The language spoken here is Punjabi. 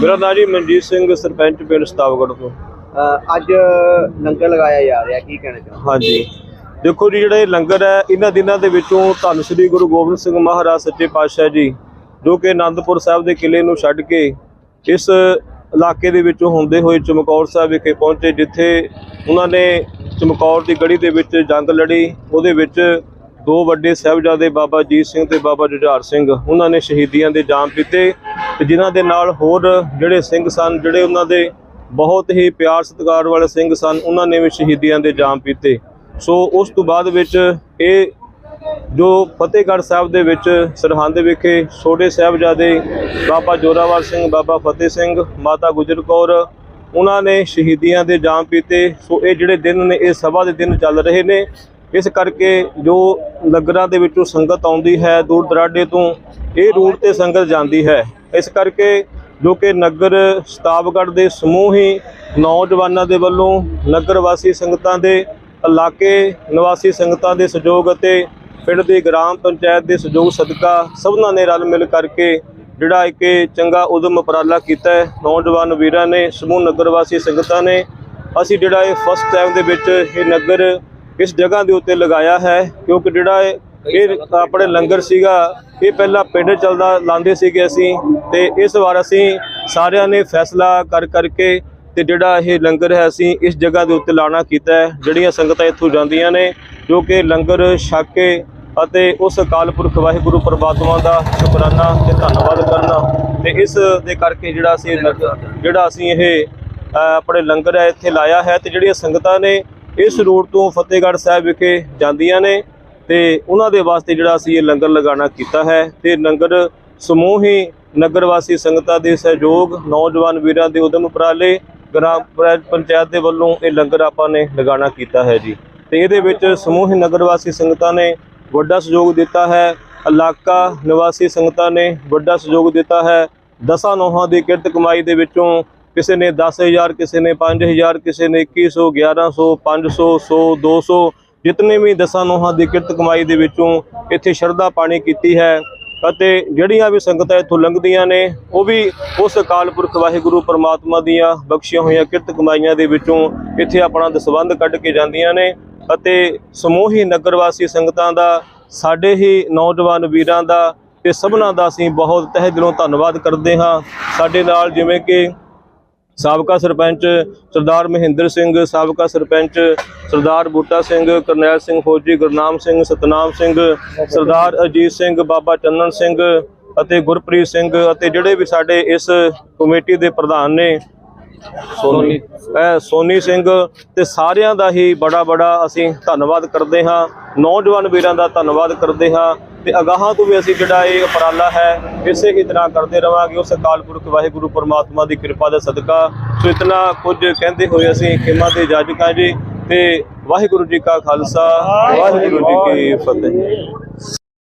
ਨਾਂ ਜੀ ਮਨਜੀਤ ਸਿੰਘ ਸਰਪੰਚ ਪਿੰਡ ਸਤਾਵਗੜ੍ਹ ਤੋਂ। ਅਹ ਅੱਜ ਲੰਗਰ ਲਗਾਇਆ ਜਾ ਰਿਹਾ ਕੀ ਕਹਿਣਾ ਚਾਹੁੰਦੇ ਹਾਂਜੀ। ਦੇਖੋ ਜੀ ਜਿਹੜਾ ਇਹ ਲੰਗਰ ਹੈ ਇਹਨਾਂ ਦਿਨਾਂ ਦੇ ਵਿੱਚੋਂ ਧੰਨ ਸ੍ਰੀ ਗੁਰੂ ਗੋਬਿੰਦ ਸਿੰਘ ਮਹਾਰਾਜ ਸੱਚੇ ਪਾਤਸ਼ਾਹ ਜੀ ਜੋ ਕਿ ਆਨੰਦਪੁਰ ਸਾਹਿਬ ਦੇ ਕਿਲੇ ਨੂੰ ਛੱਡ ਕੇ ਇਸ ਇਲਾਕੇ ਦੇ ਵਿੱਚੋਂ ਹੁੰਦੇ ਹੋਏ ਚਮਕੌਰ ਸਾਹਿਬ ਵਿਖੇ ਪਹੁੰਚੇ ਜਿੱਥੇ ਉਹਨਾਂ ਨੇ ਚਮਕੌਰ ਦੀ ਗੜੀ ਦੇ ਵਿੱਚ ਜੰਗ ਲੜੀ। ਉਹਦੇ ਵਿੱਚ ਦੋ ਵੱਡੇ ਸਾਹਿਬਜ਼ਾਦੇ ਬਾਬਾ ਜੀਤ ਸਿੰਘ ਤੇ ਬਾਬਾ ਜੁਝਾਰ ਸਿੰਘ ਉਹਨਾਂ ਨੇ ਸ਼ਹੀਦੀਆਂ ਦੇ ਜਾਮ ਪੀਤੇ ਤੇ ਜਿਨ੍ਹਾਂ ਦੇ ਨਾਲ ਹੋਰ ਜਿਹੜੇ ਸਿੰਘ ਸਨ, ਜਿਹੜੇ ਉਹਨਾਂ ਦੇ ਬਹੁਤ ਹੀ ਪਿਆਰ ਸਤਿਕਾਰ ਵਾਲੇ ਸਿੰਘ ਸਨ, ਉਹਨਾਂ ਨੇ ਵੀ ਸ਼ਹੀਦੀਆਂ ਦੇ ਜਾਮ ਪੀਤੇ। ਸੋ ਉਸ ਤੋਂ ਬਾਅਦ ਵਿੱਚ ਇਹ ਜੋ ਫਤਿਹਗੜ੍ਹ ਸਾਹਿਬ ਦੇ ਵਿੱਚ ਸਰਹੰਦ ਵਿਖੇ ਛੋਟੇ ਸਾਹਿਬਜ਼ਾਦੇ ਬਾਬਾ ਜੋਰਾਵਰ ਸਿੰਘ, ਬਾਬਾ ਫਤਿਹ ਸਿੰਘ, ਮਾਤਾ ਗੁਜਰ ਕੌਰ, ਉਹਨਾਂ ਨੇ ਸ਼ਹੀਦੀਆਂ ਦੇ ਜਾਮ ਪੀਤੇ। ਸੋ ਇਹ ਜਿਹੜੇ ਦਿਨ ਨੇ, ਇਹ ਸਭਾ ਦੇ ਦਿਨ ਚੱਲ ਰਹੇ ਨੇ। ਇਸ ਕਰਕੇ ਜੋ ਨਗਰਾਂ ਦੇ ਵਿੱਚੋਂ ਸੰਗਤ ਆਉਂਦੀ ਹੈ ਦੂਰ ਦਰਾਡੇ ਤੋਂ, ਇਹ ਰੂਟ ਤੇ ਸੰਗਤ ਜਾਂਦੀ ਹੈ। ਇਸ ਕਰਕੇ ਜੋ ਕਿ ਨਗਰ ਸਤਾਬਗੜ੍ਹ ਦੇ ਸਮੂਹ ਹੀ ਨੌਜਵਾਨਾਂ ਦੇ ਵੱਲੋਂ ਨਗਰ ਵਾਸੀ ਸੰਗਤਾਂ ਦੇ, ਇਲਾਕੇ ਨਿਵਾਸੀ ਸੰਗਤਾਂ ਦੇ ਸਹਿਯੋਗ ਅਤੇ ਪਿੰਡ ਦੀ ਗ੍ਰਾਮ ਪੰਚਾਇਤ ਦੇ ਸਹਿਯੋਗ ਸਦਕਾ ਸਭਨਾਂ ਨੇ ਰਲ ਮਿਲ ਕਰਕੇ ਜਿਹੜਾ ਇੱਕ ਇਹ ਚੰਗਾ ਉਦਮ ਉਪਰਾਲਾ ਕੀਤਾ ਹੈ। ਨੌਜਵਾਨ ਵੀਰਾਂ ਨੇ, ਸਮੂਹ ਨਗਰ ਵਾਸੀ ਸੰਗਤਾਂ ਨੇ, ਅਸੀਂ ਜਿਹੜਾ ਇਹ ਫਸਟ ਟਾਈਮ ਦੇ ਵਿੱਚ ਇਹ ਨਗਰ ਇਸ ਜਗ੍ਹਾ ਦੇ ਉੱਤੇ ਲਗਾਇਆ ਹੈ ਕਿਉਂਕਿ ਜਿਹੜਾ ਇਹ ਇਹ ਆਪਣੇ ਲੰਗਰ ਸੀਗਾ, ਇਹ ਪਹਿਲਾਂ ਪਿੰਡ ਚੱਲਦਾ ਲਾਉਂਦੇ ਸੀਗੇ ਅਸੀਂ, ਤੇ ਇਸ ਵਾਰ ਅਸੀਂ ਸਾਰਿਆਂ ਨੇ ਫੈਸਲਾ ਕਰ ਕਰਕੇ ਤੇ ਜਿਹੜਾ ਇਹ ਲੰਗਰ ਹੈ ਅਸੀਂ ਇਸ ਜਗ੍ਹਾ ਦੇ ਉੱਤੇ ਲਾਣਾ ਕੀਤਾ ਹੈ, ਜਿਹੜੀਆਂ ਸੰਗਤਾਂ ਇੱਥੋਂ ਜਾਂਦੀਆਂ ਨੇ, ਜੋ ਕਿ ਲੰਗਰ ਛਕ ਕੇ ਅਤੇ ਉਸ ਅਕਾਲ ਪੁਰਖ ਵਾਹਿਗੁਰੂ ਪਰਮਾਤਮਾ ਦਾ ਸ਼ੁਕਰਾਨਾ ਤੇ ਧੰਨਵਾਦ ਕਰਨਾ ਤੇ ਇਸ ਦੇ ਕਰਕੇ ਜਿਹੜਾ ਅਸੀਂ ਲੰਗਰ- ਜਿਹੜਾ ਅਸੀਂ ਇਹ ਆਪਣੇ ਲੰਗਰ ਹੈ ਇੱਥੇ ਲਾਇਆ ਹੈ ਤੇ ਜਿਹੜੀਆਂ ਸੰਗਤਾਂ ਨੇ ਇਸ ਰੋਡ ਤੋਂ ਫਤਿਹਗੜ੍ਹ ਸਾਹਿਬ ਵਿਖੇ ਜਾਂਦੀਆਂ ਨੇ ਤੇ ਉਹਨਾਂ ਦੇ ਵਾਸਤੇ ਜਿਹੜਾ ਅਸੀਂ ਇਹ ਲੰਗਰ ਲਗਾਉਣਾ ਕੀਤਾ ਹੈ ਤੇ ਲੰਗਰ ਸਮੂਹ ਹੀ ਨਗਰ ਵਾਸੀ ਸੰਗਤਾਂ ਦੇ ਸਹਿਯੋਗ, ਨੌਜਵਾਨ ਵੀਰਾਂ ਦੇ ਉਦਮ ਉਪਰਾਲੇ, ਗ੍ਰਾਮ ਪੰਚਾਇਤ ਦੇ ਵੱਲੋਂ ਇਹ ਲੰਗਰ ਆਪਾਂ ਨੇ ਲਗਾਉਣਾ ਕੀਤਾ ਹੈ ਜੀ। ਤੇ ਇਹਦੇ ਵਿੱਚ ਸਮੂਹ ਹੀ ਨਗਰ ਵਾਸੀ ਸੰਗਤਾਂ ਨੇ ਵੱਡਾ ਸਹਿਯੋਗ ਦਿੱਤਾ ਹੈ, ਇਲਾਕਾ ਨਿਵਾਸੀ ਸੰਗਤਾਂ ਨੇ ਵੱਡਾ ਸਹਿਯੋਗ ਦਿੱਤਾ ਹੈ, ਦਸਾਂ ਨੋਹਾਂ ਦੀ ਕਿਰਤ ਕਮਾਈ ਦੇ ਵਿੱਚੋਂ ਕਿਸੇ ਨੇ 10000 ਕਿਸੇ ਨੇ 5000 ਕਿਸੇ ਨੇ 2100 1100 500 100 200 ਜਿਤਨੇ ਵੀ ਦਸਾਂ ਨੋਹਾਂ ਦੀ ਕਿਰਤ ਕਮਾਈ ਦੇ ਵਿੱਚੋਂ ਇੱਥੇ ਸ਼ਰਧਾ ਪਾਣੀ ਕੀਤੀ ਹੈ ਅਤੇ ਜਿਹੜੀਆਂ ਵੀ ਸੰਗਤਾਂ ਇੱਥੋਂ ਲੰਘਦੀਆਂ ਨੇ, ਉਹ ਵੀ ਉਸ ਅਕਾਲ ਪੁਰਖ ਵਾਹਿਗੁਰੂ ਪਰਮਾਤਮਾ ਦੀਆਂ ਬਖਸ਼ੀਆਂ ਹੋਈਆਂ ਕਿਰਤ ਕਮਾਈਆਂ ਦੇ ਵਿੱਚੋਂ ਇੱਥੇ ਆਪਣਾ ਦਸਵੰਧ ਕੱਢ ਕੇ ਜਾਂਦੀਆਂ ਨੇ ਅਤੇ ਸਮੂਹੀ ਹੀ ਨਗਰ ਵਾਸੀ ਸੰਗਤਾਂ ਦਾ, ਸਾਡੇ ਹੀ ਨੌਜਵਾਨ ਵੀਰਾਂ ਦਾ ਤੇ ਸਭਨਾਂ ਦਾ ਅਸੀਂ ਬਹੁਤ ਤਹਿ ਦਿਲੋਂ ਧੰਨਵਾਦ ਕਰਦੇ ਹਾਂ। ਸਾਡੇ ਨਾਲ ਜਿਵੇਂ ਕਿ ਸਾਬਕਾ ਸਰਪੰਚ ਸਰਦਾਰ ਮਹਿੰਦਰ ਸਿੰਘ ਸਾਬਕਾ ਸਰਪੰਚ ਸਰਦਾਰ ਬੂਟਾ ਸਿੰਘ ਕਰਨੈਲ ਸਿੰਘ ਫੌਜੀ ਗੁਰਨਾਮ ਸਿੰਘ ਸਤਨਾਮ ਸਿੰਘ ਸਰਦਾਰ ਅਜੀਤ ਸਿੰਘ ਬਾਬਾ ਚੰਨਨ ਸਿੰਘ ਅਤੇ ਗੁਰਪ੍ਰੀਤ ਸਿੰਘ ਅਤੇ ਜਿਹੜੇ ਵੀ ਸਾਡੇ ਇਸ ਕਮੇਟੀ ਦੇ ਪ੍ਰਧਾਨ ਨੇ ਸੋਨੀ। ਸੋਨੀ ਸਿੰਘ ਤੇ ਸਾਰਿਆਂ ਦਾ ਹੀ ਬੜਾ ਬੜਾ ਅਸੀਂ ਧੰਨਵਾਦ ਕਰਦੇ ਹਾਂ। ਨੌਜਵਾਨ ਵੀਰਾਂ ਦਾ ਧੰਨਵਾਦ ਕਰਦੇ ਹਾਂ। ਤੇ ਅਗਾਹਾਂ ਤੋਂ ਵੀ ਅਸੀਂ ਜਿਹੜਾ ਇਹ ਉਪਰਾਲਾ ਹੈ, ਇਸੇ ਹੀ ਤਰ੍ਹਾਂ ਕਰਦੇ ਰਵਾਂਗੇ। ਉਸ ਅਕਾਲ ਪੁਰਖ ਵਾਹਿਗੁਰੂ ਪਰਮਾਤਮਾ ਦੀ ਕਿਰਪਾ ਦਾ ਸਦਕਾ। ਸੋ ਇਤਨਾ ਕੁਝ ਕਹਿੰਦੇ ਹੋਏ ਅਸੀਂ ਖਿਮਾ ਦੇ ਜਾਜਕਾਂ ਜੀ। ਤੇ ਵਾਹਿਗੁਰੂ ਜੀ ਕਾ ਖਾਲਸਾ, ਵਾਹਿਗੁਰੂ ਜੀ ਕੀ ਫਤਿਹ।